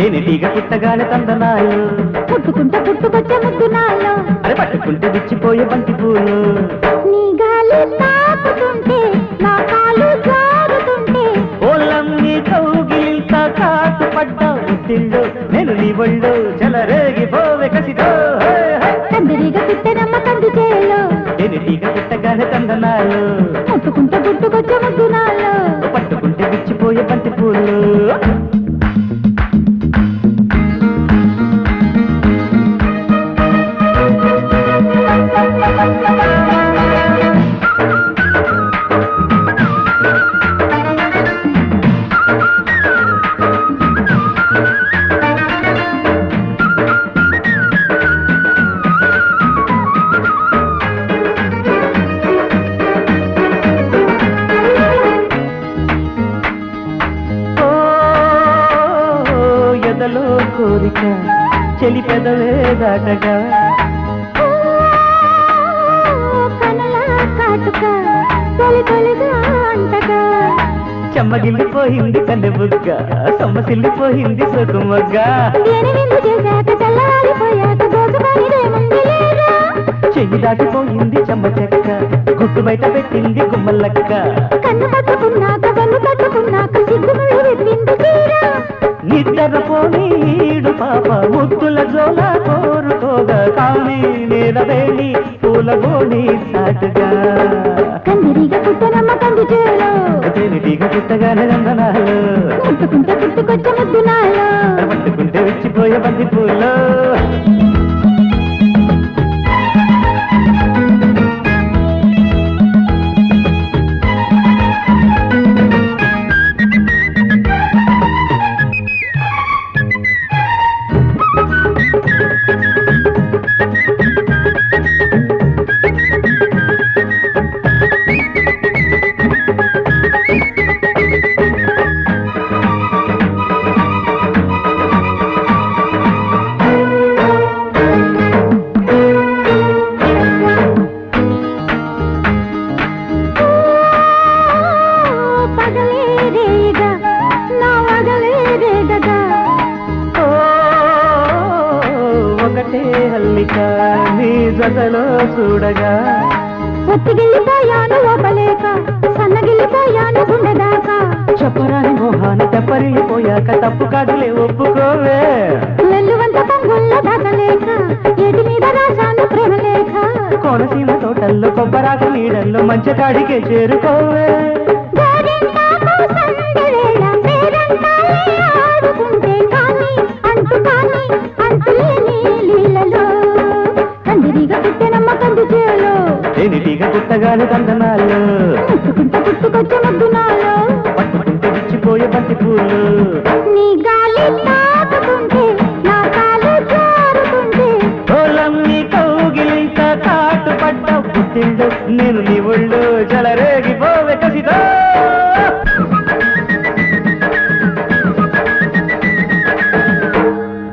తేనెటీగ పుట్టగానే తందనాలు. పుట్టుకుంట పుట్టుకొచ్చే ముద్దు నాలో. అరే పట్టుకుంటే విచ్చిపోయే బంతి పూలు. నీ గాలి తాకుతుంటే నా కాలు జారుతుంటే. ఓళ్ళమ్మి కౌగిలింత కాటు పడ్డా ఉద్దిళ్ళు నేను నీ ఒళ్ళు చెలరేగి పోవే కసితో. కందిరిగా పుట్టెనమ్మ కంది చేలో. తేనెటీగ పుట్టగానే తందనాలు. పుట్టుకుంట పుట్టుకొచ్చే ముద్దు నాలో. పట్టుకుంటే విచ్చిపోయే బంతి పూలు. ఎదలో కోరిక చెలి పెదవే దాటగా కనలా కాటుక తొలి తొలిగా అంటగా చెమ్మగిల్లిపోయింది కన్నెబుగ్గ సొమ్మసిల్లిపోయింది సొకుమొగ్గ చెయ్యి దాటిపోయింది చెమ్మ చెక్క గుట్టు బయట పెట్టింది గుమ్మలక్క. నిద్రపోని ఈడు పాప ముద్దుల జోల కోరుకోగా కానీ నేల వేడి పూల గోడి సాటుగా. కందిరిగా పుట్టనమ్మ కంది చేలో. తేనెటీగ పుట్టగానే నందనాలు ముట్టుకుంటే పుట్టుకొచ్చే ముద్దు నాలో పట్టుకుంటే విచ్చిపోయే బంతి పూలు హల్లిక నీ జతలో చూడగా. ఒత్తిగిల్లిపోయాను లోపలేక సన్నగిల్లిపోయాను గుండెదాకా. చెప్పరాని మోహాన తెప్పరిల్లిపోయాక తప్పు కాదులే ఒప్పుకోవే. వెల్లువంత పొంగుల్ల దాకలేక ఏటి మీద రాశాను ప్రేమ లేఖ కోనసీమ తోటల్లో కొబ్బరాకు నీడల్లో మంచి కాడికే చేరుకోవే. చేలో తేనెటీగ పుట్టగానే దందనాలు ముట్టుకుంట పుట్టుకొచ్చే ముద్దు నాలో పట్టుకుంటే విచ్చిపోయే బంతి పూలు. నీ గాలి తాకుతుంటే నా కాలు జారుతుంటే. ఓలమ్మి కౌగిలింత కాటు పడ్డ పుట్టిండు నేను నీ ఒళ్ళు కసితో